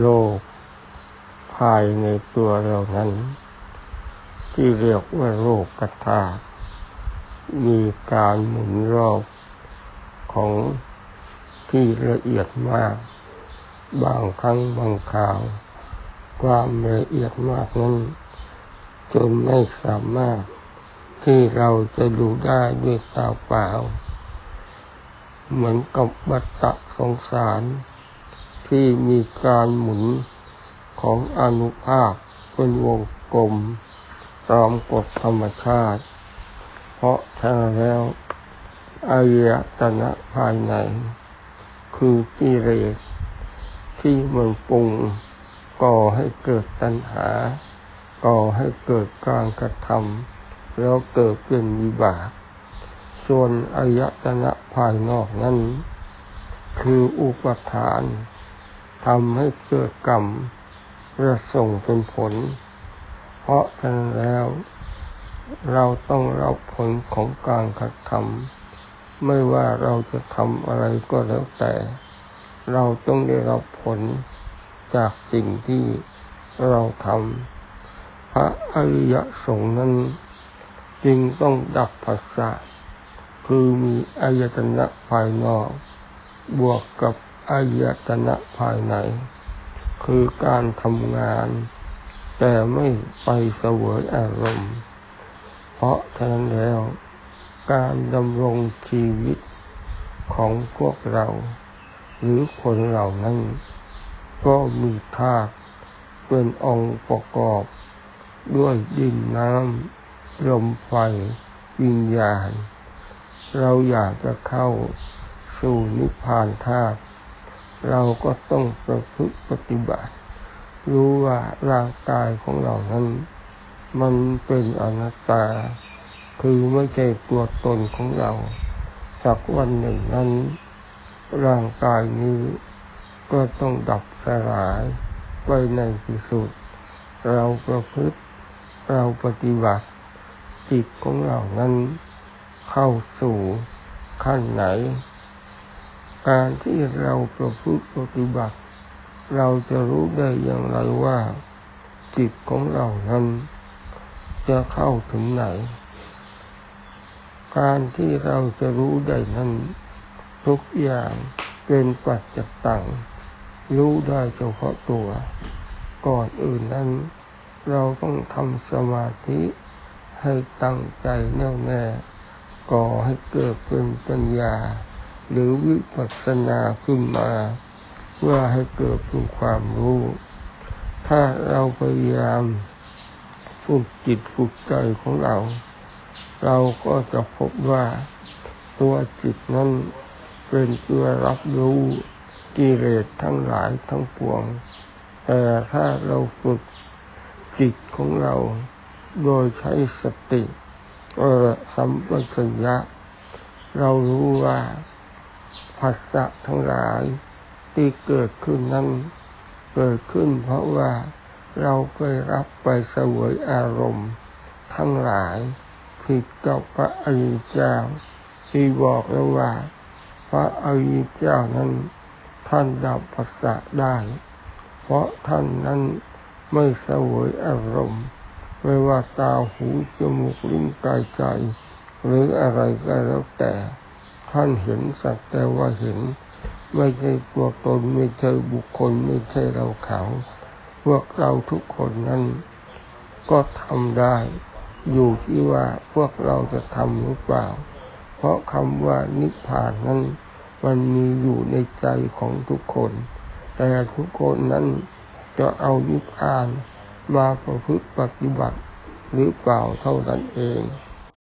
โลกภายในตัวเรานั้น ที่เรียกว่าโลกกธาตุมีการหมุนรอบของที่ละเอียดมาก บางครั้งบางคราว ความละเอียดมากนั้น จนไม่สามารถที่เราจะดูได้ด้วยตาเปล่า เหมือนกับบัตตะสงสาร ที่มีการหมุนของอนุภาคเป็นวงกลมตามกฎธรรมชาติ เพราะแท้แล้วอายตนะภายใน คือกิเลสที่มันปรุงก่อให้เกิดตัณหา ก่อให้เกิดการกระทำแล้วเกิดเป็นวิบาก ส่วนอายตนะภายนอกนั้น คืออุปทาน ทำให้เกิดกรรมจะส่งเป็นผล เพราะฉะนั้นแล้ว เราต้องรับผลของการกระทำไม่ว่าเราจะทำอะไรก็แล้วแต่ เราต้องได้รับผลจากสิ่งที่เราทำพระอริยสงฆ์นั้นจึงต้องดับภาษาคือมีอายตนะภายนอก บวกกับ อายตนะภายใน คือการทำงาน แต่ไม่ไปเสวยอารมณ์ เพราะฉะนั้นแล้ว การดำรงชีวิตของพวกเรา หรือคนเหล่านั้น ก็มีธาตุเป็นองค์ประกอบ ด้วยดินน้ำลมไฟวิญญาณ เราอยากจะเข้าสู่นิพพานธาตุ เราก็ต้องประพฤติปฏิบัติ รู้ว่าร่างกายของเรานั้น มันเป็นอนัตตา คือไม่ใช่ตัวตนของเรา สักวันหนึ่งนั้น ร่างกายนี้ก็ต้องดับสลายไปในที่สุด เราประพฤติเราปฏิบัติ จิตของเรานั้น เข้าสู่ขั้นไหน การที่เราประพฤติปฏิบัติ เราจะรู้ได้อย่างไรว่า จิตของเรานั้น จะเข้าถึงไหน การที่เราจะรู้ได้นั้น ทุกอย่างเป็นปัจจตังรู้ได้เฉพาะตัว ก่อนอื่นนั้น เราต้องทำสมาธิให้ตั้งใจแน่วแน่ก่อให้เกิดเป็นปัญญา หรือวิปัสสนาขึ้นมาเพื่อให้เกิดเป็นความรู้ ถ้าเราพยายามฝึกจิตฝึกใจของเรา เราก็จะพบว่าตัวจิตนั้นเป็นตัวรับรู้กิเลสทั้งหลายทั้งปวง แต่ถ้าเราฝึกจิตของเราโดยใช้สติเออสัมปชัญญะเรารู้ว่า ผัสสะทั้งหลายที่เกิดขึ้นนั้นเกิดขึ้นเพราะว่าเราเคยรับไปเสวยอารมณ์ ทั้งหลายผิดกับพระอริยเจ้า ที่บอกแล้วว่า พระอริยเจ้านั้น ท่านดับภาษะได้ เพราะท่านนั้นไม่เสวยอารมณ์ไม่ว่าตาหูจมูกลิ้นกายใจ หรืออะไรก็แล้วแต่ ท่านเห็นสักแต่ว่าเห็น ไม่ใช่ตัวตนไม่ใช่บุคคลไม่ใช่เราเขาพวกเราทุกคนนั้นก็ทำได้ อยู่ที่ว่าพวกเราจะทำหรือเปล่า เพราะคำว่านิพพานนั้น มันมีอยู่ในใจของทุกคน แต่ทุกคนนั้นจะเอานิพพานมาประพฤติปฏิบัติหรือเปล่าเท่านั้นเอง